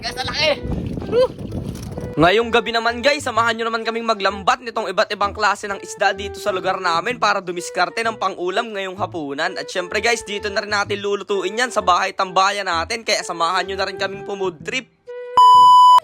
guys, ang laki! Ngayong gabi naman guys, samahan nyo naman kaming maglambat nitong iba't ibang klase ng isda dito sa lugar namin para dumiskarte ng pangulam ngayong hapunan. At syempre guys, dito na rin natin lulutuin yan sa bahay tambayan natin kaya samahan nyo na rin kaming pumud trip.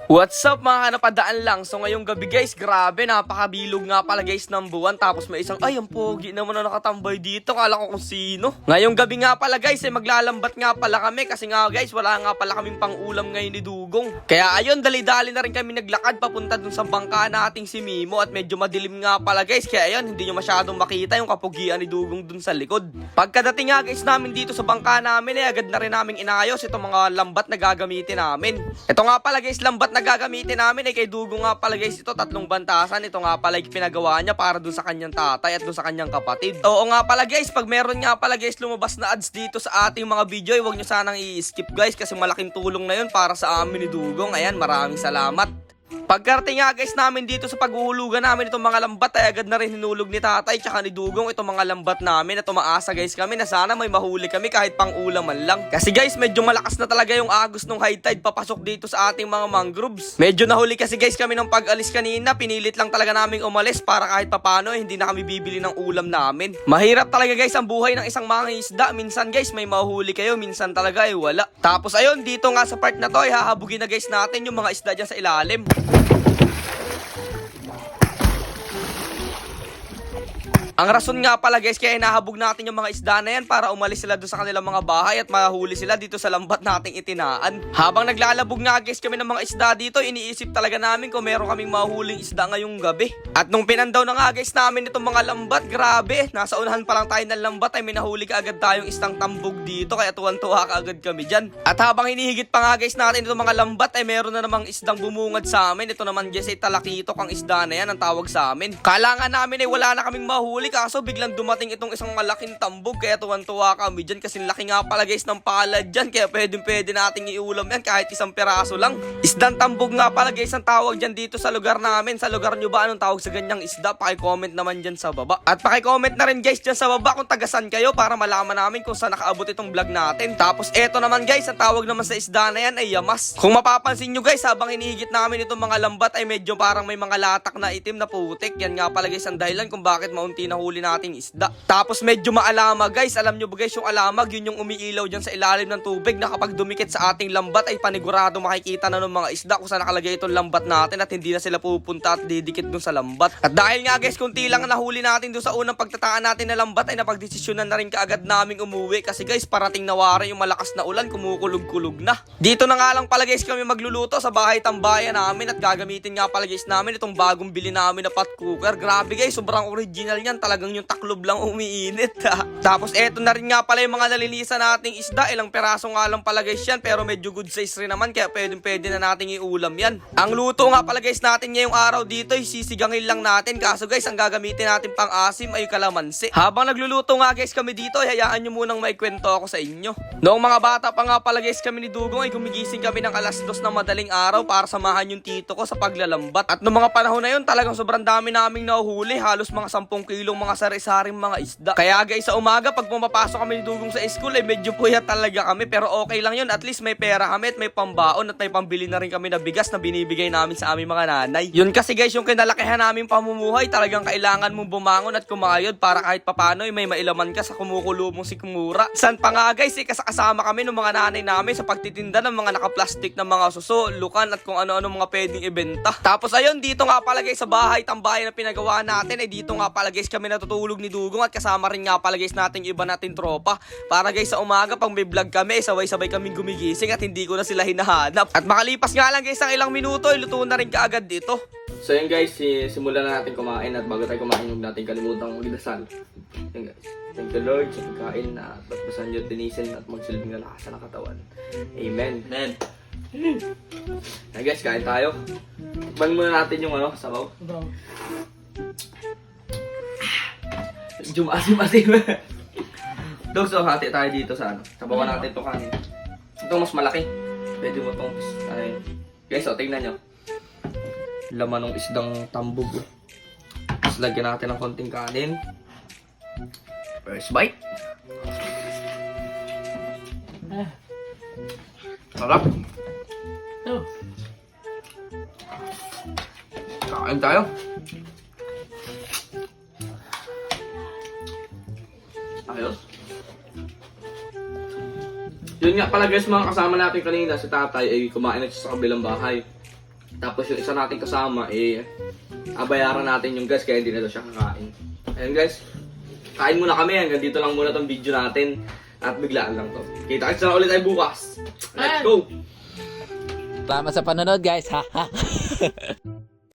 What's up mga kanapadaan lang? So ngayong gabi guys, grabe, napakabilog nga pala guys ng buwan. Tapos may isang, ay ang pogi naman na nakatambay dito. Kala ko kung sino. Ngayong gabi nga pala guys, eh, maglalambat nga pala kami. Kasi nga guys, wala nga pala kaming pangulam ngayon ni Dugong. Kaya ayun, dali-dali na rin kami naglakad papunta dun sa bangka nating si Mimo. At medyo madilim nga pala guys. Kaya ayun, hindi nyo masyadong makita yung kapugian ni Dugong dun sa likod. Pagkadating nga guys namin dito sa bangka namin, eh agad na rin namin inayos itong mga lambat na gagamitin namin. Ito nga pala guys, lambat na gagamitin namin eh kay Dugo nga pala guys ito tatlong bantasan. Ito nga pala yung pinagawa niya para dun sa kanyang tatay at dun sa kanyang kapatid. Oo nga pala guys, pag meron nga pala guys lumabas na ads dito sa ating mga video, eh, huwag nyo sanang i-skip guys kasi malaking tulong na yun para sa amin ni Dugong. Ayan, maraming salamat. Pagkarating nga guys namin dito sa paghuhulugan namin itong mga lambat ay agad na rin hinulog ni tatay tsaka ni Dugong itong mga lambat namin at umaasa guys kami na sana may mahuli kami kahit pang ulam man lang. Kasi guys medyo malakas na talaga yung agos ng high tide papasok dito sa ating mga mangroves. Medyo nahuli kasi guys kami ng pag-alis kanina pinilit lang talaga naming umalis para kahit papano eh, hindi na kami bibili ng ulam namin. Mahirap talaga guys ang buhay ng isang mga isda. Minsan guys may mahuli kayo minsan talaga eh wala. Tapos ayun dito nga sa part na to ay hahabugin na guys natin yung mga isda dyan sa ilalim. Ang rason nga pala guys kaya hinahabog natin yung mga isda na yan para umalis sila doon sa kanilang mga bahay at mahuli sila dito sa lambat nating itinaan. Habang naglalabog nga guys kami ng mga isda dito, iniisip talaga namin kung meron kaming mahuling isda ngayong gabi. At nung pinandaw na nga guys namin itong mga lambat, grabe, nasa unahan pa lang tayo ng lambat ay minahuli ka agad tayong isang tambog dito kaya tuwan-tuwa ka agad kami dyan. At habang hinihigit pa nga guys natin itong mga lambat ay meron na namang isdang bumungad sa amin. Ito naman guys ay talakitok ang isda na yan ang tawag sa amin. Kailangan namin ay wala na kaming mahuli kaso biglang dumating itong isang malaking tambog kaya tuwan-tuwa kami dyan kasi laki nga pala guys ng palad dyan kaya pwedeng pwede nating iulam yan kahit isang peraso lang. Isdang tambog nga pala guys ang tawag dyan dito sa lugar namin. Sa lugar nyo ba anong tawag sa ganyang isda? Pakicomment naman dyan sa baba. At pakicomment na rin guys dyan sa baba kung tagasan kayo para malaman namin kung saan nakaabot itong vlog natin. Tapos eto naman guys, ang tawag naman sa isda na yan ay yamas. Kung mapapansin nyo guys, habang hinihigit namin itong mga lambat ay medyo parang may mga latak na itim na putik. Yan nga pala guys ang dahilan kung bakit maunti na huli nating isda. Tapos medyo maalama guys, alam nyo ba guys yung alamag, yun yung umiilaw dyan sa ilalim ng tubig na kapag dumikit sa ating lambat ay panigurado makikita na ng mga isda kung saan nakalagay itong lambat natin at hindi na sila pupunta at didikit dun sa lambat. At dahil nga guys, kunti lang ang nahuli natin dun sa unang pagtataan natin na lambat ay napagdesisyonan na rin kaagad naming umuwi kasi guys, parating nawari yung malakas na ulan, kumukulog-kulog na. Dito na nga lang pala guys kami magluluto sa bahay tambayan namin at gagamitin nga pala guys namin itong bagong bili namin na pot cooker. Grabe guys, sobrang original yan. Talagang yung taklob lang umiinit ha. Tapos eto na rin nga pala yung mga nalilisa nating isda. Ilang peraso nga lang pala guys yan pero medyo good size rin naman kaya pwedeng pwede na nating iulam yan. Ang luto nga pala guys natin ngayong araw dito ay sisigangin lang natin. Kaso guys, ang gagamitin natin pang asim ay kalamansi. Habang nagluluto nga guys kami dito, ay hayaan nyo munang may kwento ako sa inyo. Noong mga bata pa nga pala guys kami ni Dugong ay gumigising kami ng alas dos ng madaling araw para samahan yung tito ko sa paglalambat. At noong mga panahon na yun talagang sobrang dami naming nahuhuli. Halos mga 10 kilong mga sari-saring mga isda. Kaya guys sa umaga pag pumapasok kami ni Dugong sa school ay medyo puyat talaga kami. Pero okay lang yun. At least may pera kami at may pambaon at may pambili na rin kami na bigas na binibigay namin sa aming mga nanay. Yun kasi guys yung kinalakihan namin pamumuhay. Talagang kailangan mong bumangon at kumayod para kahit papano ay may mailaman ka sa kumukulo mong si Kumura. San pa nga guys, eh, kasakasama kami ng mga nanay namin sa pagtitinda ng mga nakaplastik ng mga suso, lukan at kung ano-ano mga pwedeng ibenta. Tapos ayun, dito nga pala guys sa bahay tambayan na pinagawa natin, eh dito nga pala guys kami natutulog ni Dugong at kasama rin nga pala guys nating iba nating tropa. Para guys sa umaga pag may vlog kami, sabay-sabay kaming gumigising at hindi ko na sila hinahanap. At makalipas nga lang guys ang ilang minuto, ay luto na rin kaagad dito. So yun guys, si simulan na natin kumain at bago tayo kumain, huwag natin kalimutang magdasal. Yun guys. Thank you Lord sa pagkain na patpasan nyo, tinisin at magsilbing na lakas ng katawan. Amen. Men, Hey guys, kain tayo. Tikman muna natin yung ano, sabaw. Medyo ah, maasim-asim. Dog, so hati tayo dito sa ano. Sa baba natin ito kanin. Ito mas malaki. Pwede mo itong ay. Guys, so tingnan nyo. Laman ng isdang tambog. Tapos lagyan natin ng konting kanin. First bite. Sarap. Oh. Kain tayo. Ayos. Yun nga pala guys, mga kasama natin kanina, si tatay ay kumain na siya sa kabilang bahay. Tapos yung isa nating kasama, eh, abayaran natin yung gas kaya hindi na daw siya kakain. Ayan guys, kain muna kami, hanggang dito lang muna tong video natin. At biglaan lang to. Kita-kits na ulit tayo bukas. Let's go! Salamat sa panonood guys. Ha ha.